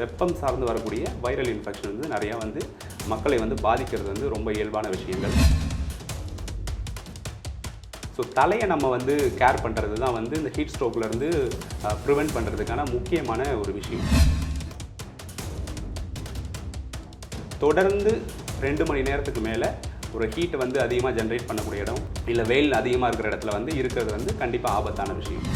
வெப்பம் சார்ந்து வரக்கூடிய வைரல் இன்ஃபெக்ஷன் வந்து நிறையா வந்து மக்களை வந்து பாதிக்கிறது வந்து ரொம்ப இயல்பான விஷயங்கள். ஸோ தலையை நம்ம வந்து கேர் பண்ணுறது தான் வந்து இந்த ஹீட் ஸ்ட்ரோக்லேருந்து ப்ரிவெண்ட் பண்ணுறதுக்கான முக்கியமான ஒரு விஷயம். தொடர்ந்து ரெண்டு மணி நேரத்துக்கு மேலே ஒரு ஹீட் வந்து அதிகமாக ஜென்ரேட் பண்ணக்கூடிய இடம் இல்லை வெயில் அதிகமாக இருக்கிற இடத்துல வந்து இருக்கிறது வந்து கண்டிப்பாக ஆபத்தான விஷயம்.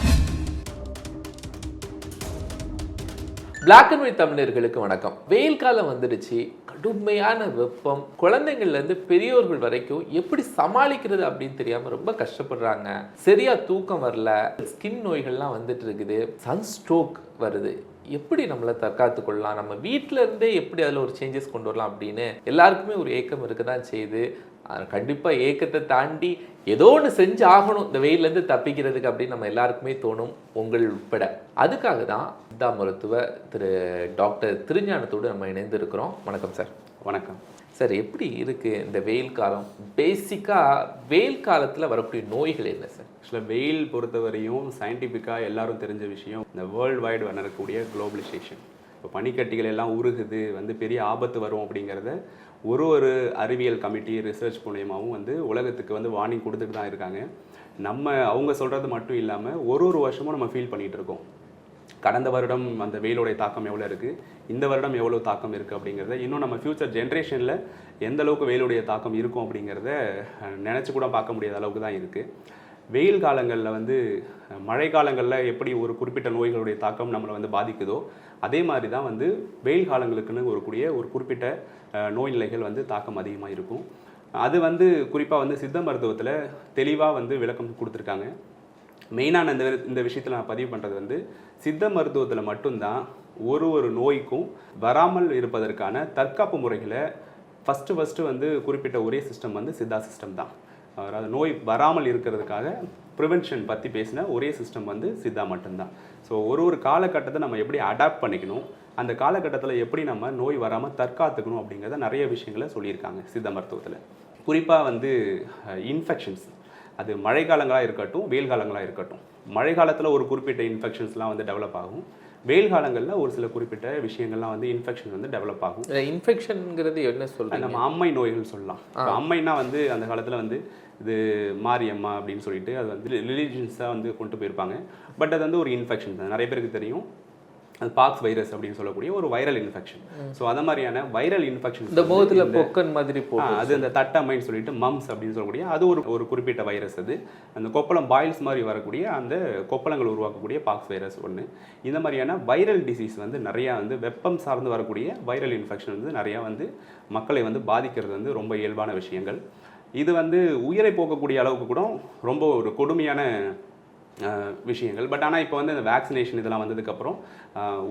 பிளாக் அண்ட் ஒயிட் தமிழர்களுக்கு வணக்கம். வெயில் காலம் வந்துடுச்சு. கடுமையான வெப்பம். குழந்தைங்கள்லேருந்து பெரியோர்கள் வரைக்கும் எப்படி சமாளிக்கிறது அப்படின்னு தெரியாமல் ரொம்ப கஷ்டப்படுறாங்க. சரியா தூக்கம் வரல. ஸ்கின் நோய்கள்லாம் வந்துட்டு இருக்குது. சன்ஸ்ட்ரோக் வருது. எப்படி நம்மளை தற்காத்து கொள்ளலாம் நம்ம வீட்டில இருந்தே எப்படி அதில் ஒரு சேஞ்சஸ் கொண்டு வரலாம் அப்படின்னு எல்லாருக்குமே ஒரு ஏக்கம் இருக்க தான் செய்யுது. ஆஹ் கண்டிப்பா ஏக்கத்தை தாண்டி ஏதோ ஒன்று செஞ்சு ஆகணும். இந்த வெயிலேருந்து தப்பிக்கிறதுக்கு அப்படின்னு நம்ம எல்லாருக்குமே தோணும் உங்கள் உட்பட. அதுக்காக தான் சித்தா மருத்துவ திரு டாக்டர் திருஞானத்தோடு நம்ம இணைந்து இருக்கிறோம். வணக்கம் சார். வணக்கம். சார் எப்படி இருக்கு இந்த வெயில் காலம்? பேசிக்காக வெயில் காலத்தில் வரக்கூடிய நோய்கள் என்ன சார்? ஆக்சுவலாக வெயில் பொறுத்தவரையும் சயின்டிஃபிக்காக எல்லாரும் தெரிஞ்ச விஷயம் இந்த வேர்ல்டு வைடு நடக்கக்கூடிய குளோபலைசேஷன் இப்போ பனிக்கட்டிகள் எல்லாம் உருகுது வந்து பெரிய ஆபத்து வரும் அப்படிங்கிறத ஒரு ஒரு அறிவியல் கமிட்டி ரிசர்ச் மூலியமாகவும் வந்து உலகத்துக்கு வந்து வார்னிங் கொடுத்துட்டு தான் இருக்காங்க. நம்ம அவங்க சொல்கிறது மட்டும் இல்லாமல் ஒரு ஒரு வருஷமும் நம்ம ஃபீல் பண்ணிகிட்டு இருக்கோம். கடந்த வருடம் அந்த வெயிலுடைய தாக்கம் எவ்வளோ இருக்குது இந்த வருடம் எவ்வளோ தாக்கம் இருக்குது அப்படிங்கிறத இன்னும் நம்ம ஃப்யூச்சர் ஜென்ரேஷனில் எந்த அளவுக்கு வெயிலுடைய தாக்கம் இருக்கும் அப்படிங்கிறத நினச்சி கூட பார்க்க முடியாத அளவுக்கு தான் இருக்குது வெயில் காலங்களில் வந்து மழை காலங்களில் எப்படி ஒரு குறிப்பிட்ட நோய்களுடைய தாக்கம் நம்மளை வந்து பாதிக்குதோ அதே மாதிரி தான் வந்து வெயில் காலங்களுக்குன்னு ஒரு கூடிய ஒரு குறிப்பிட்ட நோய்நிலைகள் நோய் நிலைகள் வந்து தாக்கம் அதிகமாக இருக்கும். அது வந்து குறிப்பாக வந்து சித்த மருத்துவத்தில் தெளிவாக வந்து விளக்கம் கொடுத்துருக்காங்க. மெயினான இந்த இந்த விஷயத்தில் நான் பதிவு பண்ணுறது வந்து சித்த மருத்துவத்தில் மட்டும்தான் ஒரு ஒரு நோய்க்கும் வராமல் இருப்பதற்கான தற்காப்பு முறைகளை ஃபஸ்ட்டு ஃபஸ்ட்டு வந்து குறிப்பிட்ட ஒரே சிஸ்டம் வந்து சித்தா சிஸ்டம் தான். அதாவது நோய் வராமல் இருக்கிறதுக்காக ப்ரிவென்ஷன் பற்றி பேசின ஒரே சிஸ்டம் வந்து சித்தா மட்டும்தான். ஸோ ஒரு ஒரு காலகட்டத்தை நம்ம எப்படி அடாப்ட் பண்ணிக்கணும் அந்த காலகட்டத்தில் எப்படி நம்ம நோய் வராமல் தற்காத்துக்கணும் அப்படிங்கிறத நிறைய விஷயங்களை சொல்லியிருக்காங்க சித்த மருத்துவத்தில். குறிப்பாக வந்து இன்ஃபெக்ஷன்ஸ் அது மழை காலங்களாக இருக்கட்டும் வெயில் காலங்களாக இருக்கட்டும். மழை காலத்தில் ஒரு குறிப்பிட்ட இன்ஃபெக்ஷன்ஸ்லாம் வந்து டெவலப் ஆகும். வெயில் காலங்களில் ஒரு சில குறிப்பிட்ட விஷயங்கள்லாம் வந்து இன்ஃபெக்ஷன் வந்து டெவலப் ஆகும். இன்ஃபெக்ஷனுங்கிறது என்ன சொல்றீங்க? நம்ம அம்மை நோய்கள் சொல்லலாம். இப்போ அம்மைனா வந்து அந்த காலத்தில் வந்து இது மாரியம்மா அப்படின்னு சொல்லிட்டு அது வந்து ரிலீஜியன்ஸாக வந்து கொண்டு போயிருப்பாங்க. பட் அது வந்து ஒரு இன்ஃபெக்ஷன் தான். நிறைய பேருக்கு தெரியும். அது பாக்ஸ் வைரஸ் அப்படின்னு சொல்லக்கூடிய ஒரு வைரல் இன்ஃபெக்ஷன் ஸோ அந்த மாதிரியான வைரல் இன்ஃபெக்ஷன் இந்த முகத்துல பொக்கன் மாதிரி அது அந்த தட்டம்மைன்னு சொல்லிட்டு மம்ஸ் அப்படின்னு சொல்லக்கூடிய அது ஒரு ஒரு குறிப்பிட்ட வைரஸ் அது. அந்த கொப்பளம் பாயில்ஸ் மாதிரி வரக்கூடிய அந்த கொப்பளங்கள் உருவாக்கக்கூடிய பாக்ஸ் வைரஸ் ஒன்று இந்த மாதிரியான வைரல் டிசீஸ் வந்து நிறையா வந்து வெப்பம் சார்ந்து வரக்கூடிய வைரல் இன்ஃபெக்ஷன் வந்து நிறையா வந்து மக்களை வந்து பாதிக்கிறது வந்து ரொம்ப இயல்பான விஷயங்கள். இது வந்து உயிரை போக்கக்கூடிய அளவுக்கு கூட ரொம்ப ஒரு கொடுமையான விஷயங்கள். பட் ஆனால் இப்போ வந்து இந்த வேக்சினேஷன் இதெல்லாம் வந்ததுக்கப்புறம்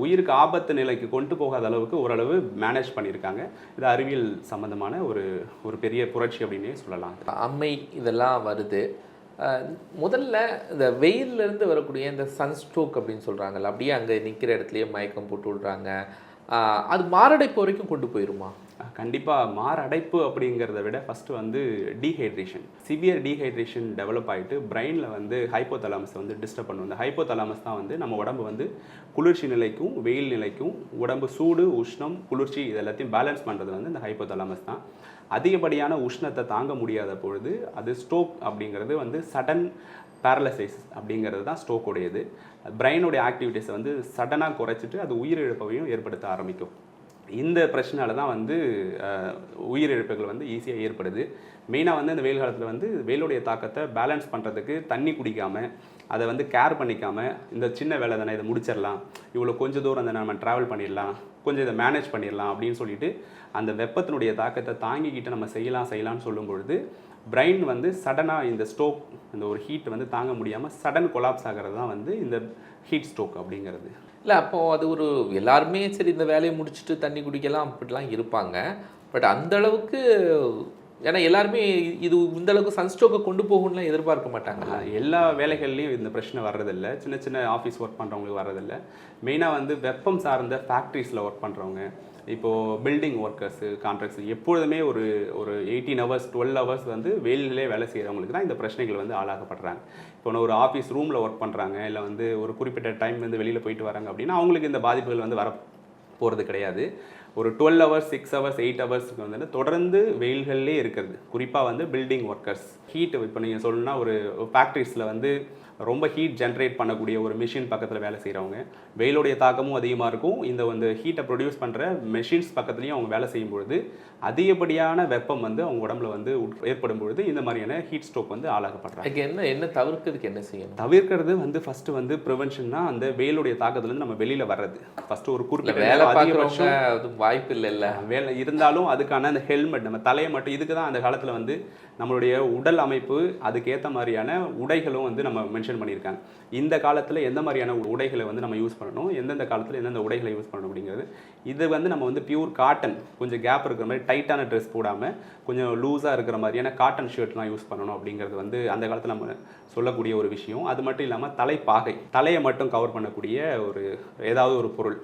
உயிருக்கு ஆபத்து நிலைக்கு கொண்டு போகாத அளவுக்கு ஓரளவு மேனேஜ் பண்ணியிருக்காங்க. இது அறிவியல் சம்மந்தமான ஒரு ஒரு பெரிய புரட்சி அப்படின்னே சொல்லலாம். அம்மை இதெல்லாம் வருது. முதல்ல இந்த வெயில்ல இருந்து வரக்கூடிய இந்த சன்ஸ்ட்ரோக் அப்படின்னு சொல்கிறாங்கல்ல அப்படியே அங்கே நிற்கிற இடத்துலையே மயக்கம் போட்டு விடுறாங்க. அது மாரடைப்பு வரைக்கும் கொண்டு போயிருமா? கண்டிப்பாக மாரடைப்பு அப்படிங்கிறத விட ஃபஸ்ட்டு வந்து டீஹைட்ரேஷன் சிவியர் டீஹைட்ரேஷன் டெவலப் ஆகிட்டு பிரெயினில் வந்து ஹைப்போதலாமஸ் வந்து டிஸ்டர்ப் பண்ணும். இந்த ஹைப்போதலாமஸ் தான் வந்து நம்ம உடம்பு வந்து குளிர்ச்சி நிலைக்கும் வெயில் நிலைக்கும் உடம்பு சூடு உஷ்ணம் குளிர்ச்சி இது எல்லாத்தையும் பேலன்ஸ் பண்ணுறது வந்து இந்த ஹைப்போதலாமஸ் தான். அதிகப்படியான உஷ்ணத்தை தாங்க முடியாத பொழுது அது ஸ்ட்ரோக் அப்படிங்கிறது வந்து சடன் பேரலைசைஸ் அப்படிங்கிறது தான் ஸ்ட்ரோக்குடையது பிரெயினுடைய ஆக்டிவிட்டீஸை வந்து சடனாக குறைச்சிட்டு அது உயிரிழப்பையும் ஏற்படுத்த ஆரம்பிக்கும். இந்த பிரச்சனால தான் வந்து உயிரிழப்புகள் வந்து ஈஸியாக ஏற்படுது. மெயினாக வந்து இந்த வெயில் காலத்தில் வந்து வெயிலுடைய தாக்கத்தை பேலன்ஸ் பண்ணுறதுக்கு தண்ணி குடிக்காமல் அதை வந்து கேர் பண்ணிக்காமல் இந்த சின்ன வேலை தானே இதை முடிச்சிடலாம். இவ்வளோ கொஞ்சம் தூரம் அந்த நம்ம ட்ராவல் பண்ணிடலாம். கொஞ்சம் இதை மேனேஜ் பண்ணிடலாம் அப்படின்னு சொல்லிட்டு அந்த வெப்பத்தினுடைய தாக்கத்தை தாங்கிக்கிட்டு நம்ம செய்யலாம் செய்யலாம்னு சொல்லும் பொழுது பிரெயின் வந்து சடனாக இந்த ஸ்ட்ரோக் இந்த ஒரு ஹீட் வந்து தாங்க முடியாமல் சடன் கொலாப்ஸ் ஆகிறது தான் வந்து இந்த ஹீட் ஸ்ட்ரோக் அப்படிங்கிறது. இல்லை அப்போது அது ஒரு எல்லாருமே சரி இந்த வேலையை முடிச்சுட்டு தண்ணி குடிக்கலாம் அப்படிலாம் இருப்பாங்க. பட் அந்த அளவுக்கு ஏன்னா எல்லாருமே இது இந்த அளவுக்கு சன்ஸ்ட்ரோக்கை கொண்டு போகும்லாம் எதிர்பார்க்க மாட்டாங்க. எல்லா வேலைகள்லையும் இந்த பிரச்சனை வர்றதில்ல. சின்ன சின்ன ஆஃபீஸ் ஒர்க் பண்ணுறவங்களுக்கு வர்றதில்ல. மெயினாக வந்து வெப்பம் சார்ந்த ஃபேக்ட்ரிஸில் ஒர்க் பண்ணுறவங்க இப்போது பில்டிங் ஒர்க்கர்ஸு கான்ட்ராக்ட்ஸ் எப்பொழுதுமே ஒரு ஒரு எயிட்டீன் ஹவர்ஸ் டுவெல் ஹவர்ஸ் வந்து வெயிலே வேலை செய்கிறவங்களுக்கு தான் இந்த பிரச்சனைகள் வந்து ஆளாகப்படுறாங்க. இப்போ நான் ஒரு ஆஃபீஸ் ரூமில் ஒர்க் பண்ணுறாங்க இல்லை வந்து ஒரு குறிப்பிட்ட டைம் வந்து வெளியில் போயிட்டு வராங்க அப்படின்னா அவங்களுக்கு இந்த பாதிப்புகள் வந்து வர போகிறது கிடையாது. ஒரு twelve hours six hours eight ஹவர்ஸ்க்கு வந்து தொடர்ந்து வெயில்கள்லேயே இருக்கிறது. குறிப்பாக வந்து பில்டிங் ஒர்க்கர்ஸ் ஹீட் இப்போ நீங்கள் சொல்லணும்னா ஒரு ஃபேக்ட்ரிஸில் வந்து ரொம்ப ஹீட் ஜென்ரேட் பண்ணக்கூடிய ஒரு மிஷின் பக்கத்தில் வேலை செய்கிறவங்க வெயிலுடைய தாக்கமும் அதிகமாக இருக்கும். இந்த வந்து ஹீட்டை ப்ரொடியூஸ் பண்ணுற மெஷின்ஸ் பக்கத்துலேயும் அவங்க வேலை செய்யும் பொழுது அதிகப்படியான வெப்பம் வந்து அவங்க உடம்புல வந்து ஏற்படும் பொழுது இந்த மாதிரியான ஹீட் ஸ்ட்ரோக் வந்து ஆளாகப்படுறாங்க என்ன என்ன தவிர்க்கிறதுக்கு என்ன செய்யணும்? தவிர்க்கிறது வந்து ஃபர்ஸ்ட் வந்து ப்ரிவென்ஷன்னா அந்த வெயிலுடைய தாக்கத்துலேருந்து நம்ம வெளியில் வர்றது. ஃபர்ஸ்ட் ஒரு குறிப்பிட்ட வேலை அதிகபட்சம் அது வாய்ப்பு இல்லைல்ல வேலை இருந்தாலும் அதுக்கான அந்த ஹெல்மெட் நம்ம தலையை மட்டும் இதுக்கு தான் அந்த காலத்தில் வந்து நம்மளுடைய உடல் அமைப்பு அதுக்கேற்ற மாதிரியான உடைகளும் வந்து நம்ம மென்ஷன் பண்ணியிருக்காங்க. இந்த காலத்தில் எந்த மாதிரியான உடைகளை வந்து நம்ம யூஸ் பண்ணணும்? எந்தெந்த காலத்தில் எந்தெந்த உடைகளை யூஸ் பண்ணணும் அப்படிங்கிறது. இது வந்து நம்ம வந்து பியூர் காட்டன் கொஞ்சம் கேப் இருக்கிற மாதிரி டைட்டான ட்ரெஸ் போடாமல் கொஞ்சம் லூஸாக இருக்கிற மாதிரியான காட்டன் ஷர்ட்லாம் யூஸ் பண்ணணும் அப்படிங்கிறது வந்து அந்த காலத்தில் நம்ம சொல்லக்கூடிய ஒரு விஷயம். அது மட்டும் இல்லாமல் தலைப்பாகை தலையை மட்டும் கவர் பண்ணக்கூடிய ஒரு ஏதாவது ஒரு பொருள்.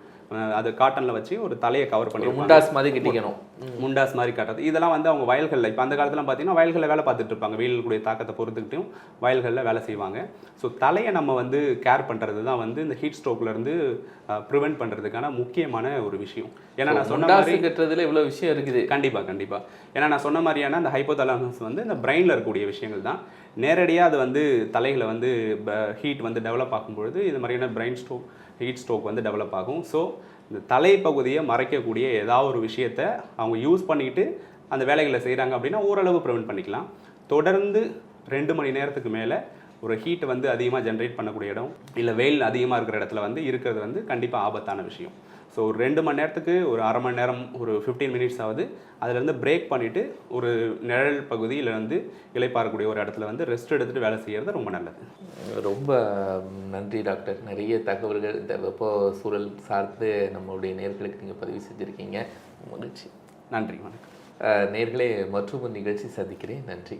அது காட்டனில் வச்சு ஒரு தலையை கவர் பண்ணி முண்டாஸ் மாதிரி கட்டிக்கணும். முண்டாஸ் மாதிரி காட்டுறது. இதெல்லாம் வந்து அவங்க வயல்களில் இப்போ அந்த காலத்துல பார்த்தீங்கன்னா வயல்களில் வேலை பார்த்துட்டு இருப்பாங்க. வெயிலுடைய தாக்கத்தை பொறுத்துக்கிட்டும் வயல்களில் வேலை செய்வாங்க. ஸோ தலையை நம்ம வந்து கேர் பண்ணுறது தான் வந்து இந்த ஹீட் ஸ்ட்ரோக்லேருந்து ப்ரிவென்ட் பண்ணுறதுக்கான முக்கியமான ஒரு விஷயம். ஏன்னா நான் சொன்ன மாதிரி கட்டுறதுல இவ்வளவு விஷயம் இருக்குது. கண்டிப்பாக கண்டிப்பாக ஏன்னா நான் சொன்ன மாதிரியான அந்த ஹைப்போதலாமஸ் வந்து இந்த பிரெயினில் இருக்கக்கூடிய விஷயங்கள் தான். நேரடியாக அது வந்து தலைகளை வந்து ஹீட் வந்து டெவலப் ஆகும்பொழுது இது மாதிரியான பிரெயின் ஸ்ட்ரோக் ஹீட் ஸ்ட்ரோக் வந்து டெவலப் ஆகும். ஸோ இந்த தலைப்பகுதியை மறைக்கக்கூடிய ஏதாவது ஒரு விஷயத்தை அவங்க யூஸ் பண்ணிக்கிட்டு அந்த வேலைகளை செய்கிறாங்க அப்படின்னா ஓரளவு ப்ரிவெண்ட் பண்ணிக்கலாம். தொடர்ந்து ரெண்டு மணி நேரத்துக்கு மேலே ஒரு ஹீட் வந்து அதிகமாக ஜென்ரேட் பண்ணக்கூடிய இடம் இல்லை வெயில் அதிகமாக இருக்கிற இடத்துல வந்து இருக்கிறது வந்து கண்டிப்பாக ஆபத்தான விஷயம். ஸோ ஒரு ரெண்டு மணி நேரத்துக்கு ஒரு அரை மணி நேரம் ஒரு ஃபிஃப்டீன் மினிட்ஸ் ஆகுது அதுலேருந்து பிரேக் பண்ணிவிட்டு ஒரு நிழல் பகுதியில் வந்து இளைப்பாறக்கூடிய ஒரு இடத்துல வந்து ரெஸ்ட் எடுத்துகிட்டு வேலை செய்கிறது ரொம்ப நல்லது. ரொம்ப நன்றி டாக்டர். நிறைய தகவல்கள் இந்த வெப்ப சூழல் சார்ந்து நம்மளுடைய நேர்களுக்கு நீங்கள் பதிவு செஞ்சுருக்கீங்க. மகிழ்ச்சி. நன்றி வணக்கம். நேர்களே மற்றும் நிகழ்ச்சி சந்திக்கிறேன். நன்றி.